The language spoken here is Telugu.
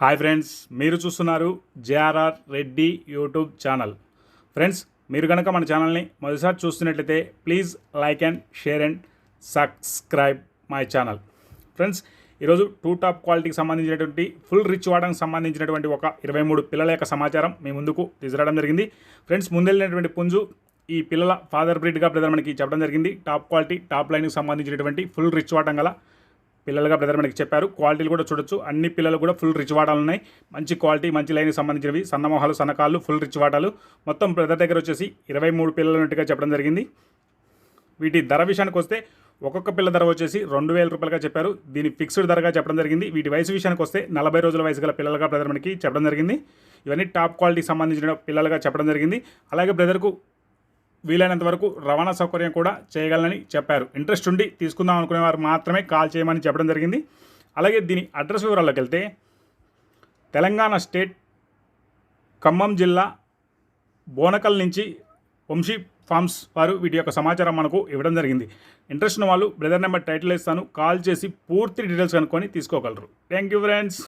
హాయ్ ఫ్రెండ్స్ మీరు చూస్తున్నారు JRR Reddy YouTube channel. Friends మీరు కనుక మన ఛానల్ని మొదటిసారి చూస్తున్నట్లయితే please like and share and subscribe my channel. Friends ఈరోజు టూ టాప్ క్వాలిటీకి సంబంధించినటువంటి ఫుల్ రిచ్ వాడడానికి సంబంధించినటువంటి ఒక ఇరవై మూడు పిల్లల యొక్క సమాచారం మీ ముందుకు తీసుకురావడం జరిగింది. ఫ్రెండ్స్ ముందెళ్ళినటువంటి పుంజు ఈ పిల్లల ఫాదర్ బ్రీడ్గా బ్రదర్ మనకి చెప్పడం జరిగింది. టాప్ క్వాలిటీ టాప్ లైన్కి సంబంధించినటువంటి ఫుల్ రిచ్ వాడడం గల పిల్లలుగా బ్రదర్ మనకి చెప్పారు. క్వాలిటీలు కూడా చూడొచ్చు. అన్ని పిల్లలు కూడా ఫుల్ రిచ్ వాటాలు ఉన్నాయి. మంచి క్వాలిటీ మంచి లైన్కి సంబంధించినవి. సన్నమోహాలు సన్నకాళ్ళు ఫుల్ రిచ్ వాటాలు మొత్తం బ్రదర్ దగ్గర వచ్చేసి ఇరవై మూడు పిల్లలు ఉన్నట్టుగా చెప్పడం జరిగింది. వీటి ధర విషయానికి వస్తే ఒక్కొక్క పిల్ల ధర వచ్చేసి రెండు వేల రూపాయలుగా చెప్పారు. దీని ఫిక్స్డ్ ధరగా చెప్పడం జరిగింది. వీటి వయసు విషయానికి వస్తే నలభై రోజుల వయసు గల పిల్లలుగా బ్రదర్ మనకి చెప్పడం జరిగింది. ఇవన్నీ టాప్ క్వాలిటీకి సంబంధించిన పిల్లలుగా చెప్పడం జరిగింది. అలాగే బ్రదర్కు వీలైనంత వరకు రవాణా సౌకర్యం కూడా చేయగలనని చెప్పారు. ఇంట్రెస్ట్ ఉండి తీసుకుందాం అనుకునే వారు మాత్రమే కాల్ చేయమని చెప్పడం జరిగింది. అలాగే దీని అడ్రస్ వివరాల్లోకి వెళ్తే తెలంగాణ స్టేట్ ఖమ్మం జిల్లా బోనకల్ నుంచి వంశీ ఫార్మ్స్ వారు వీటి యొక్క సమాచారం మనకు ఇవ్వడం జరిగింది. ఇంట్రెస్ట్ ఉన్న వాళ్ళు బ్రదర్ నెంబర్ టైటిల్ ఇస్తాను కాల్ చేసి పూర్తి డీటెయిల్స్ కనుక్కొని తీసుకోగలరు. Thank you friends.